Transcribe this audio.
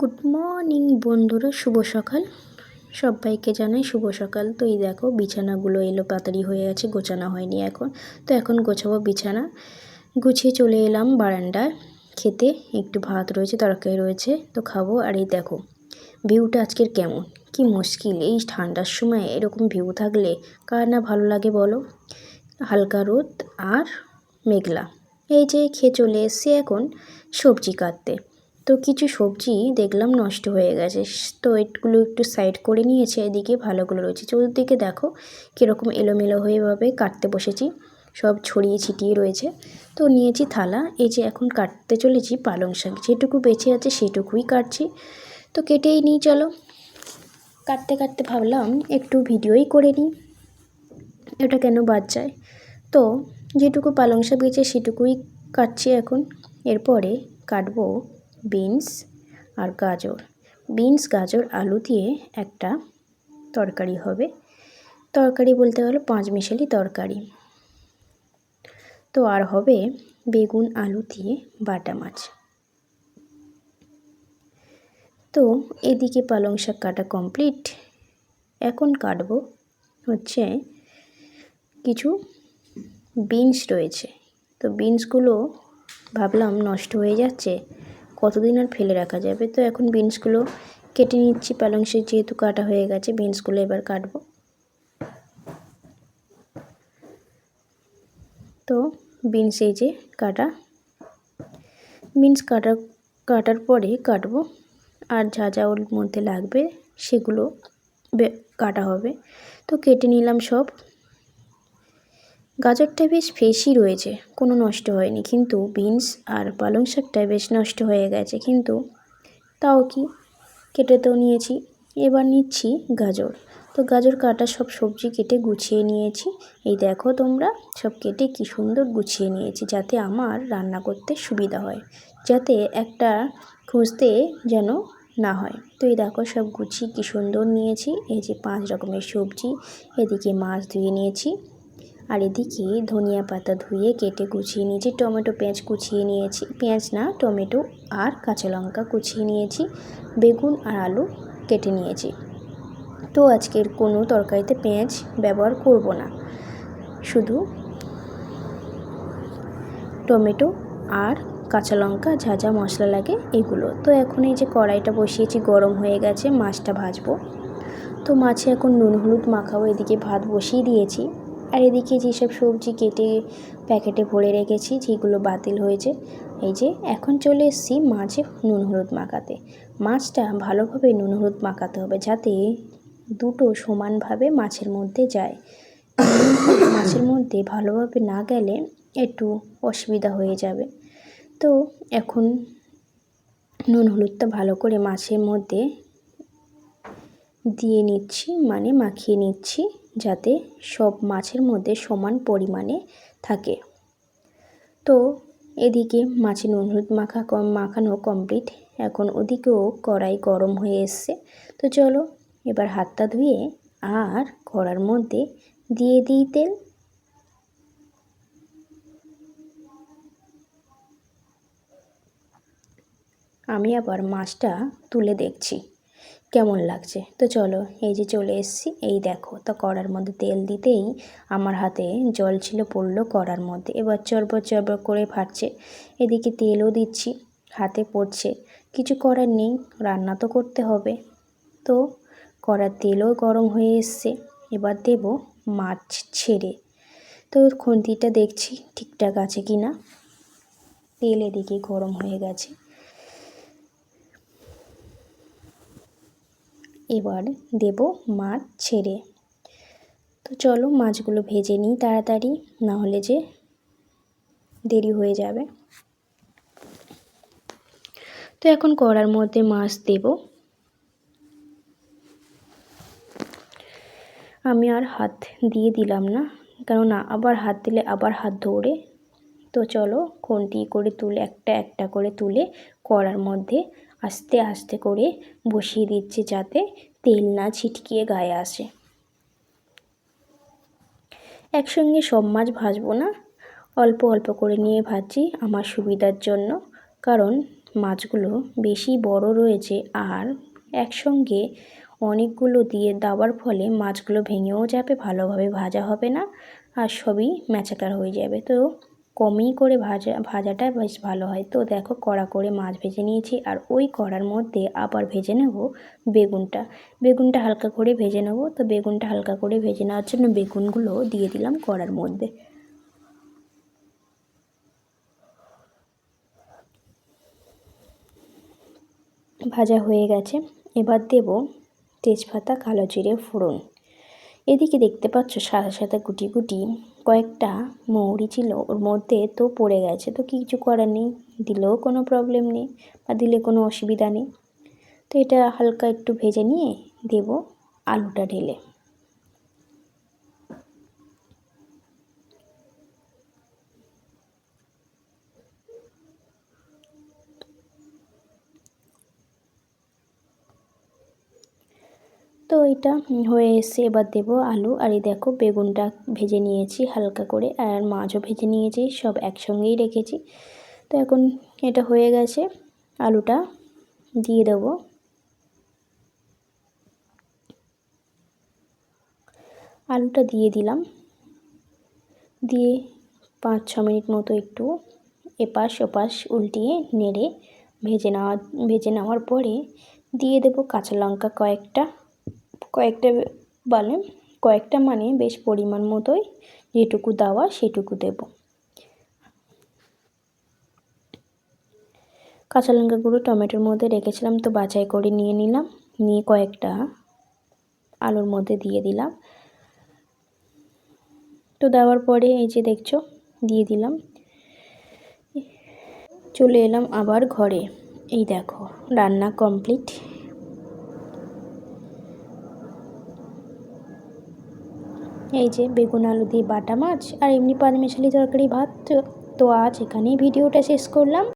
Good morning বন্ধুরা, শুভ সকাল। সবাইকে জানাই শুভ সকাল। তো এই দেখো, বিছানাগুলো এলো পাতারি হয়ে আছে গোছানো হয়নি এখন। তো এখন গোছাবো বিছানা। গুছিয়ে চলে এলাম বারান্দায়। খেতে একটু ভাত রয়েছে, তরকারি রয়েছে, তো খাব। আর এই দেখো, ভিউটা আজকের কেমন? কি মুশকিল, এই ঠান্ডার সময় এরকম ভিউ থাকলে কার না ভালো লাগে বলো? হালকা রোদ আর মেঘলা। এই যে খেয়ে চলে এসছি এখন সবজি কাটতে। তো কিছু সবজি দেখলাম নষ্ট হয়ে গেছে। তো এগুলো একটু সাইড করে নিয়েছে, এদিকে ভালোগুলো রয়েছে। চতুর্দিকে দেখো কীরকম এলোমেলো হয়েভাবে কাটতে বসেছি। সব ছড়িয়ে ছিটিয়ে রয়েছে। তো নিয়েছি থালা, এই যে এখন কাটতে চলেছি পালং শাক। যেটুকু বেঁচে আছে সেটুকুই কাটছি। তো কেটেই নিই, চলো। কাটতে কাটতে ভাবলাম একটু ভিডিওই করে নিই, এটা কেন বাদ যায়। তো যেটুকু পালং শাক বেঁচে সেটুকুই কাটছি এখন। এরপরে কাটবো বিনস আর গাজর। বিনস, গাজর, আলু দিয়ে একটা তরকারি হবে। তরকারি বলতে গেলে পাঁচ মিশালি তরকারি। তো আর হবে বেগুন, আলু দিয়ে বাটা মাছ। তো এদিকে পালং শাক কাটা কমপ্লিট এখন কাটবো হচ্ছে কিছু বিনস রয়েছে। তো বিনসগুলো ভাবলাম নষ্ট হয়ে যাচ্ছে। কতদিন আর ফেলে রাখা যাবে? তো এখন বিনসগুলো কেটে নিচ্ছি। পালং শাক যেহেতু কাটা হয়ে গেছে, বিনসগুলো এবার কাটবো। তো বিনস এই যে কাটা। বিনস কাটা, কাটার পরে কাটবো। আর যা যা ওর মধ্যে লাগবে, সেগুলো কাটা হবে। তো কেটে নিলাম সব। গাজরটা বেশ ফ্রেশই রয়েছে, কোনো নষ্ট হয়নি। কিন্তু বিনস আর পালং শাকটা বেশ নষ্ট হয়ে গেছে। কিন্তু তাও কি? কেটে তো নিয়েছি। এবার নিচ্ছি গাজর। তো গাজর কাটা সব সবজি কেটে গুছিয়ে নিয়েছি। এই দেখো তোমরা, সব কেটে কি সুন্দর গুছিয়ে নিয়েছি, যাতে আমার রান্না করতে সুবিধা হয়, যাতে একটা খুঁজতে যেন না হয়। তো এই দেখো সব গুছিয়ে কি সুন্দর নিয়েছি। এই যে পাঁচ রকমের সবজি, এদিকে মাছ ধুয়ে নিয়েছি। আর এদিকে ধনিয়া পাতা ধুয়ে কেটে গুছিয়ে নিয়েছি, টমেটো পেঁয়াজ কুচিয়ে নিয়েছি। পেঁয়াজ না, টমেটো আর কাঁচা লঙ্কা কুচিয়ে নিয়েছি, বেগুন আর আলু কেটে নিয়েছি। তো আজকের কোনো তরকারিতে পেঁয়াজ ব্যবহার করব না, শুধু টমেটো আর কাঁচা লঙ্কা, যা যা মশলা লাগে এগুলো। তো এখন এই যে কড়াইটা বসিয়েছি, গরম হয়ে গেছে, মাছটা ভাজবো। তো মাছে এখন নুন হলুদ মাখাবো, এদিকে ভাত বসিয়ে দিয়েছি। আর এদিকে যেসব সবজি কেটে প্যাকেটে ভরে রেখেছি, যেগুলো বাতিল হয়েছে, এই যে এখন চলে এসেছি মাছে নুন হলুদ মাখাতে। মাছটা ভালোভাবে নুন হলুদ মাখাতে হবে যাতে দুটো সমানভাবে মাছের মধ্যে যায়। মাছের মধ্যে ভালোভাবে না গেলে একটু অসুবিধা হয়ে যাবে। তো এখন নুন হলুদটা ভালো করে মাছের মধ্যে দিয়ে নিচ্ছি মানে মাখিয়ে নিচ্ছি। যাতে সব মাছের মধ্যে সমান পরিমাণে থাকে। তো এদিকে মাছে নুন হলুদ মাখা কম, মাখানো কমপ্লিট এখন ওদিকেও কড়াই গরম হয়ে এসছে। তো চলো এবার হাতটা ধুয়ে আর কড়ার মধ্যে দিয়ে দিই তেল। আমি আবার মাছটা তুলে দেখছি। কেমন লাগছে? তো চলো, এই যে চলে এসছি, এই দেখো, তো কড়ার মধ্যে তেল দিতেই আমার হাতে জল ছিল, পড়ল কড়ার মধ্যে। এবার চরবর চরবর করে ফাটছে, এদিকে তেলও দিচ্ছি, হাতে পড়ছে। কিছু করার নেই, রান্না তো করতে হবে। তো কড়ার তেলও গরম হয়ে এসছে, এবার দেব মাছ ছেড়ে। তো খুন্তিটা দেখছি ঠিকঠাক আছে কি না তেল এদিকে গরম হয়ে গেছে। এবার দেব মাছ ছেড়ে। তো চলো মাছগুলো ভেজে নিই তাড়াতাড়ি না হলে যে দেরি হয়ে যাবে। তো এখন কড়ার মধ্যে মাছ দেব। আমি আর হাত দিয়ে দিলাম না, কেননা আবার হাত দিলে আবার হাত ধরে। তো চলো খুন্তি করে তুলে, একটা একটা করে তুলে কড়ার মধ্যে আস্তে আস্তে করে বসিয়ে দিচ্ছি যাতে তেল না ছিটকিয়ে গায়ে আসে। একসঙ্গে সব মাছ ভাজবো না? অল্প অল্প করে নিয়ে ভাজছি আমার সুবিধার জন্য, কারণ মাছগুলো বেশি বড় রয়েছে আর একসঙ্গে অনেকগুলো দিয়ে দেওয়ার ফলে মাছগুলো ভেঙেও যাবে, ভালোভাবে ভাজা হবে না, আর সবই ম্যাচাকার হয়ে যাবে। তো কমই করে ভাজা, ভাজাটা বেশ ভালো হয়। তো দেখো কড়া করে মাছ ভেজে নিয়েছি আর ওই কড়ার মধ্যে আবার ভেজে নেব বেগুনটা। বেগুনটা হালকা করে ভেজে নেব। তো বেগুনটা হালকা করে ভেজে নেওয়ার জন্য বেগুনগুলো দিয়ে দিলাম কড়ার মধ্যে। ভাজা হয়ে গেছে। এবার দেব তেজপাতা, কালো জিরে, ফোড়ন। এদিকে দেখতে পাচ্ছ সাদা সাদা গুটি গুটি কয়েকটা মৌরি ছিল, ওর মধ্যে তো পড়ে গেছে, তো কিছু করার নেই। দিলেও কোনো প্রবলেম নেই বা দিলে কোনো অসুবিধা নেই। তো এটা হালকা একটু ভেজে নিয়ে দেব আলুটা ঢেলে তো এটা হয়ে এসে এবার দেবো আলু। আর এই দেখো, বেগুনটা ভেজে নিয়েছি হালকা করে। আর মাছও ভেজে নিয়েছি, সব একসঙ্গেই রেখেছি। তো এখন এটা হয়ে গেছে। আলুটা দিয়ে দেবো। আলুটা দিয়ে দিলাম। দিয়ে পাঁচ, ছ মিনিট মতো একটু এপাশ ওপাশ উল্টিয়ে নেড়ে ভেজে নেওয়া, ভেজে নেওয়ার পরে দিয়ে দেবো কাঁচা লঙ্কা কয়েকটা। কয়েকটা বলে, কয়েকটা মানে বেশ পরিমাণ মতোই যেটুকু দেওয়া সেটুকু দেব। কাঁচা লঙ্কাগুলো টমেটোর মধ্যে রেখেছিলাম, তো বাছাই করে নিয়ে নিলাম। নিয়ে কয়েকটা আলুর মধ্যে দিয়ে দিলাম। তো দেওয়ার পরে এই যে দেখছ, দিয়ে দিলাম। চলে এলাম আবার ঘরে। এই দেখো, রান্না কমপ্লিট। এই যে বেগুন, আলু দিয়ে বাটা মাছ আর এমনি পাদমেশালি তরকারি, ভাত। তো আজ এখানেই ভিডিওটা শেষ করলাম।